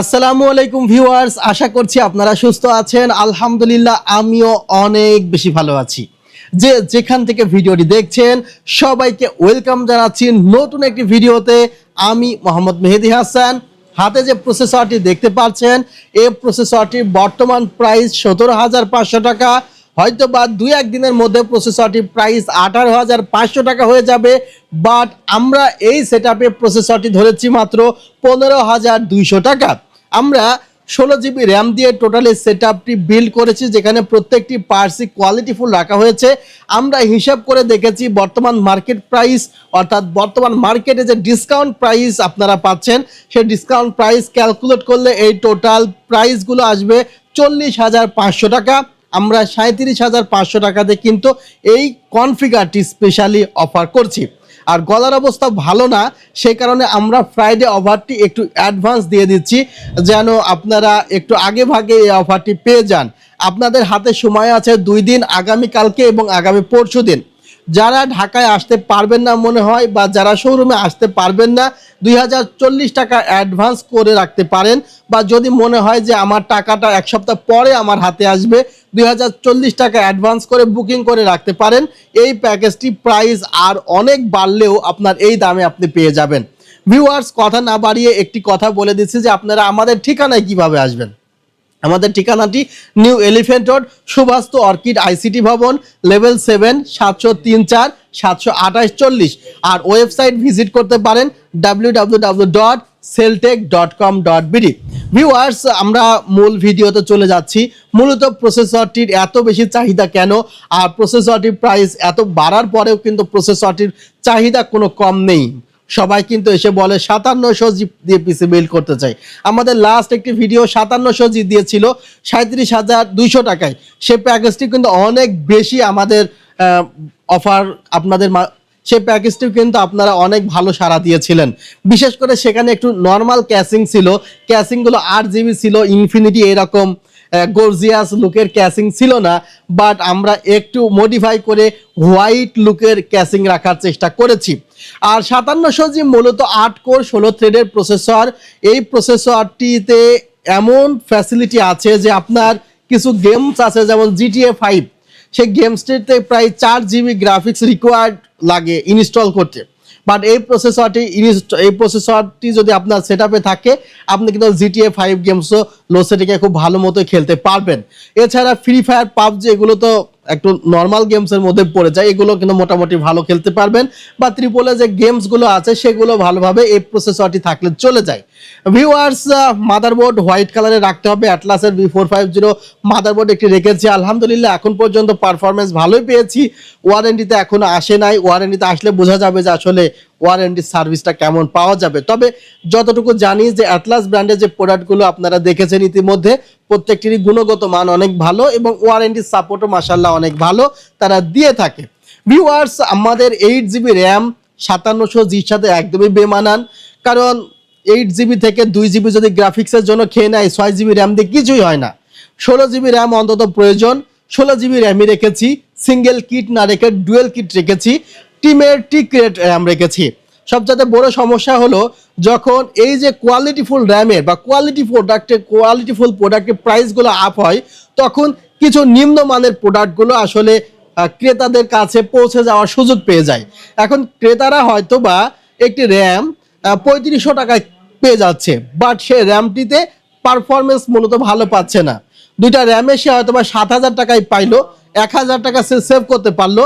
আসসালামু আলাইকুম ভিউয়ার্স, আশা করছি আপনারা সুস্থ আছেন। আলহামদুলিল্লাহ, আমিও অনেক বেশি ভালো আছি। যে যেখান থেকে ভিডিওটি দেখছেন, সবাইকে ওয়েলকাম জানাচ্ছি নতুন একটি ভিডিওতে। আমি মোহাম্মদ মেহেদি হাসান। হাতে যে প্রসেসরটি দেখতে পাচ্ছেন, এই প্রসেসরটির বর্তমান প্রাইস সতেরো হাজার পাঁচশো টাকা। হয়তো বা দুই একদিনের মধ্যে প্রসেসরটির প্রাইস আঠারো হাজার পাঁচশো টাকা হয়ে যাবে। বাট আমরা এই সেট প্রসেসরটি ধরেছি মাত্র পনেরো হাজার দুইশো টাকা। আমরা ষোলো জিবি র্যাম দিয়ে টোটালি সেট আপটি বিল্ড করেছি, যেখানে প্রত্যেকটি পার্সি কোয়ালিটিফুল রাখা হয়েছে। আমরা হিসাব করে দেখেছি বর্তমান মার্কেট প্রাইস অর্থাৎ বর্তমান মার্কেটে যে ডিসকাউন্ট প্রাইস আপনারা পাচ্ছেন, সেই ডিসকাউন্ট প্রাইস ক্যালকুলেট করলে এই টোটাল প্রাইসগুলো আসবে চল্লিশ হাজার পাঁচশো টাকা। আমরা সাঁত্রিশ হাজার পাঁচশো টাকাতে কিন্তু এই কনফিগারটি স্পেশালি অফার করছি। আর গলার অবস্থা ভালো না, সেই কারণে আমরা ফ্রাইডে অফারটি একটু অ্যাডভান্স দিয়ে দিচ্ছি, যেন আপনারা একটু আগে ভাগে এই অফারটি পেয়ে যান। আপনাদের হাতে সময় আছে দুই দিন, আগামীকালকে এবং আগামী পরশু দিন যারা ঢাকায় আসতে পারবেন না মনে হয় বা যারা শোরুমে আসতে পারবেন না, দুই হাজার চল্লিশ টাকা অ্যাডভান্স করে রাখতে পারেন বা যদি মনে হয় যে আমার টাকাটা এক সপ্তাহ পরে আমার হাতে আসবে, দুই হাজার চল্লিশ টাকা অ্যাডভান্স করে বুকিং করে রাখতে পারেন। এই প্যাকেজটি প্রাইস আর অনেক বাড়লেও আপনার এই দামে আপনি পেয়ে যাবেন। ভিউয়ার্স কথা না বাড়িয়ে একটি কথা বলে দিচ্ছি যে আপনারা আমাদের ঠিকানায় কীভাবে আসবেন? আমাদের ঠিকানাটি New Elephant Road Subastu Orchid ICT ভবন, লেভেল সেভেন, সাতশো তিন চার, সাতশো আঠাশ চল্লিশ। আর ওয়েবসাইট ভিজিট করতে পারেন W W W dot Celltech dot com dot BD viewers, আমরা মূল ভিডিওতে চলে যাচ্ছি। মূলত প্রসেসরটির এত বেশি চাহিদা কেন? আর প্রসেসরটির প্রাইস এত বাড়ার পরেও কিন্তু প্রসেসরটির চাহিদা কোনো কম নেই। সবাই কিন্তু এসে বলে, সাতান্নশো জি দিয়ে পিসি বিল্ড করতে চাই। আমাদের লাস্ট একটি ভিডিও সাতান্নশো জি দিয়েছিল, সাঁত্রিশ হাজার দুইশো টাকায়। সে প্যাকেজটি কিন্তু অনেক বেশি আমাদের অফার আপনাদের সেই প্যাকেজটিও কিন্তু আপনারা অনেক ভালো সাড়া দিয়েছিলেন। বিশেষ করে সেখানে একটু নর্মাল ক্যাসিং ছিল। ক্যাসিংগুলো আট জিবি ছিল ইনফিনিটি এরকম। গর্জিয়াস লুকের ক্যাসিং ছিল না বাট আমরা একটু মডিফাই করে হোয়াইট লুকের ক্যাসিং রাখার চেষ্টা করেছি। আর সাতান্নশো জি মূলত আট কোর ষোলো থ্রেডের প্রসেসর এই প্রসেসরটিতে এমন ফ্যাসিলিটি আছে যে আপনার কিছু গেমস আছে, যেমন জিটিএ ফাইভ সেই গেমসটিতে প্রায় চার জিবি গ্রাফিক্স রিকোয়ার্ড লাগে ইনস্টল করতে। বাট এই প্রসেসরটি এই প্রসেসরটি যদি আপনার সেট থাকে, আপনি কিন্তু জিটিএ ফাইভ গেমসও লো সেটিকে খুব ভালো মতো খেলতে পারবেন। এছাড়া ফ্রি ফায়ার পাবজি এগুলো তো একটু নর্মাল গেমসের মধ্যে পড়ে যায়। এগুলো কিন্তু মোটামুটি ভালো খেলতে পারবেন। বা ত্রিপলে যে গেমসগুলো আছে, সেগুলো ভালোভাবে এই প্রসেসরটি থাকলে চলে যায়। ভিউয়ার্স মাদারবোর্ড হোয়াইট কালারে রাখতে হবে। অ্যাটলাসের V four five zero motherboard একটি রেখেছি। আলহামদুলিল্লাহ, এখন পর্যন্ত পারফরমেন্স ভালোই পেয়েছি। ওয়ারেন্টিতে এখন আসে নাই। ওয়ারেন্টিতে আসলে বোঝা যাবে যে আসলে ওয়ারেন্টি সার্ভিসটা কেমন পাওয়া যাবে? তবে যতটুকু জানি যে অ্যাটলাস ব্র্যান্ডের যে প্রোডাক্টগুলো আপনারা দেখেছেন ইতিমধ্যে, প্রত্যেকটিরই গুণগত মান অনেক ভালো এবং ওয়ারেন্টি সাপোর্টও মাসাল্লাহ অনেক ভালো তারা দিয়ে থাকে। ভিউয়ার্স আমাদের এইট জিবি র্যাম সাতান্নশো জির সাথে একদমই বেমানান, কারণ এইট জিবি থেকে দুই জিবি যদি গ্রাফিক্সের জন্য খেয়ে নেয়, ছয় জিবি র্যাম দিয়ে কিছুই হয় না। ষোলো জিবি র্যাম অন্তত প্রয়োজন, ষোলো জিবি র্যামই রেখেছি সিঙ্গেল কিট না রেখে ডুয়েল কিট রেখেছি। টিমের টিক রেট র্যাম রেখেছি। সবচেয়ে বড় সমস্যা হলো যখন এই যে কোয়ালিটিফুল র্যামের বা কোয়ালিটি প্রোডাক্টের কোয়ালিটিফুল প্রোডাক্টের প্রাইসগুলো আপ হয়, তখন কিছু নিম্নমানের প্রোডাক্টগুলো আসলে ক্রেতাদের কাছে পৌঁছে যাওয়ার সুযোগ পেয়ে যায়। এখন ক্রেতারা হয়তো বা একটি র্যাম পঁয়ত্রিশশো টাকায় পেয়ে যাচ্ছে বাট সে র্যামটিতে পারফরমেন্স মূলত ভালো পাচ্ছে না। দুইটা র্যামে সে হয়তো বা সাত হাজার টাকায় পাইলো, এক হাজার টাকা সে সেভ করতে পারল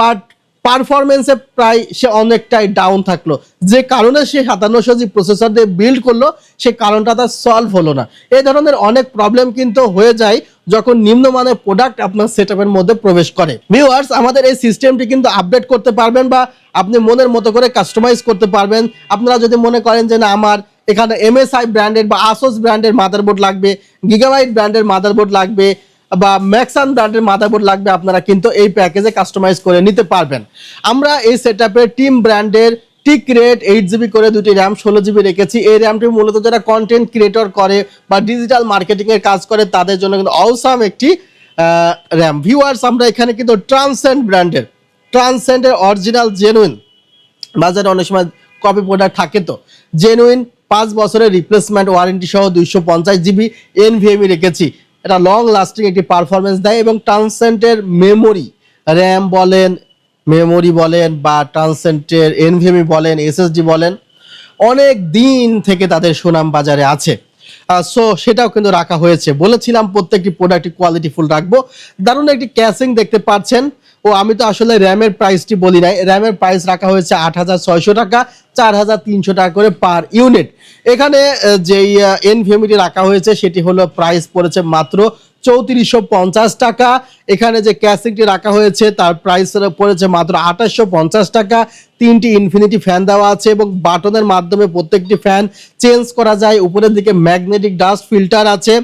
বাট পারফরমেন্সে প্রায় সে অনেকটাই ডাউন থাকল। যে কারণে সে সাতান্নশো জি প্রসেসর দিয়ে বিল্ড করল, সে কারণটা তার সলভ হলো না। এই ধরনের অনেক প্রবলেম কিন্তু হয়ে যায় যখন নিম্নমানের প্রোডাক্ট আপনার সেট মধ্যে প্রবেশ করে। ভিউয়ার্স আমাদের এই সিস্টেমটি কিন্তু আপডেট করতে পারবেন বা আপনি মনের মতো করে কাস্টমাইজ করতে পারবেন। আপনারা যদি মনে করেন যে না, আমার এখানে এমএসআই ব্র্যান্ডের বা আসোস ব্র্যান্ডের মাদারবোর্ড লাগবে গিগাবাইট ব্র্যান্ডের মাদারবোর্ড লাগবে বা ম্যাক্সান ব্র্যান্ডের মাদারবোর্ড লাগবে আপনারা কিন্তু এই প্যাকেজে কাস্টমাইজ করে নিতে পারবেন। আমরা এই সেট টিম ব্র্যান্ডের টিক রেট এইট জিবি করে দুটি র্যাম ষোলো জিবি রেখেছি। এই র্যামটি মূলত যারা কন্টেন্ট ক্রিয়েটর করে বা ডিজিটাল মার্কেটিংয়ের কাজ করে, তাদের জন্য কিন্তু অসাম একটি র্যাম ভিউয়ার্স আমরা এখানে কিন্তু ট্রান্সেন্ড ব্র্যান্ডের ট্রান্সেন্ডের অরিজিনাল জেনুইন বাজারে অনেক সময় কপি প্রোডাক্ট থাকে তো। জেনুইন পাঁচ বছরের রিপ্লেসমেন্ট ওয়ারেন্টি সহ দুইশো পঞ্চাশ জিবি এনভিএমই রেখেছি। এটা লং লাস্টিং একটি পারফরমেন্স দেয় এবং ট্রান্সেন্টের মেমোরি র্যাম বলেন মেমোরি বলেন বা ট্রান্সেন্টের এনভিএমি বলেন এসএসডি বলেন, অনেক দিন থেকে তাদের সুনাম বাজারে আছে। সো সেটাও কিন্তু রাখা হয়েছে। বলেছিলাম প্রত্যেকটি প্রোডাক্টের কোয়ালিটি ফুল রাখব। দারুণ একটি ক্যাশিং দেখতে পাচ্ছেন। ও আমি তো আসলে র্যামের প্রাইসটি বলি নাই। র্যামের প্রাইস রাখা হয়েছে আট হাজার ছয়শো টাকা, চার হাজার তিনশো টাকা করে পার ইউনিট এখানে যেই এনভিএমিটি রাখা হয়েছে, সেটি হলো প্রাইস পড়েছে মাত্র চৌত্রিশশো পঞ্চাশ টাকা। এখানে যে ক্যাসিংটি রাখা হয়েছে, তার প্রাইস পড়েছে মাত্র আঠাশশো পঞ্চাশ টাকা। তিনটি ইনফিনিটি ফ্যান দেওয়া আছে এবং বাটনের মাধ্যমে প্রত্যেকটি ফ্যান চেঞ্জ করা যায়। উপরের দিকে ম্যাগনেটিক ডাস্ট ফিল্টার আছে।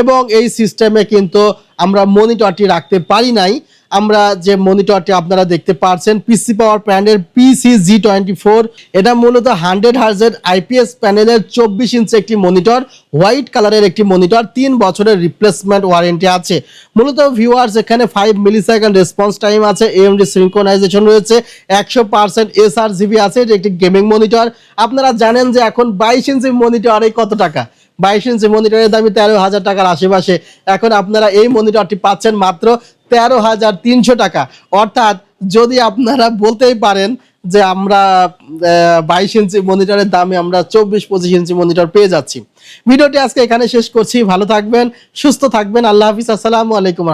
এবং এই সিস্টেমে কিন্তু আমরা মনিটরটি রাখতে পারি নাই। আমরা যে মনিটরটি আপনারা দেখতে পারছেন PC power panel PC G twenty four এটা মূলত হান্ড্রেড হার্জের আইপিএস প্যানেলের চব্বিশ ইঞ্চি একটি মনিটর হোয়াইট কালারের একটি মনিটর তিন বছরের রিপ্লেসমেন্ট ওয়ারেন্টি আছে। মূলত ভিউয়ার্স এখানে ফাইভ মিলি সেকেন্ড রেসপন্স টাইম আছে এমডি সিঙ্কোনাইজেশন রয়েছে, একশো পার্সেন্ট এস আর জিবি আছে, এটি একটি গেমিং মনিটর আপনারা জানেন যে এখন বাইশ ইঞ্চি মনিটরে কত টাকা? বাইশ ইঞ্চি মনিটরের দামি তেরো হাজার টাকার আশেপাশে। এখন আপনারা এই মনিটরটি পাচ্ছেন মাত্র তেরো হাজার তিনশো টাকা। অর্থাৎ যদি আপনারা বলতেই পারেন যে আমরা বাইশ ইঞ্চি মনিটরের দামে আমরা চব্বিশ, পঁচিশ ইঞ্চি মনিটর পেয়ে যাচ্ছি। ভিডিওটি আজকে এখানে শেষ করছি। ভালো থাকবেন, সুস্থ থাকবেন। আল্লাহ হাফিজ। আসসালামু আলাইকুম।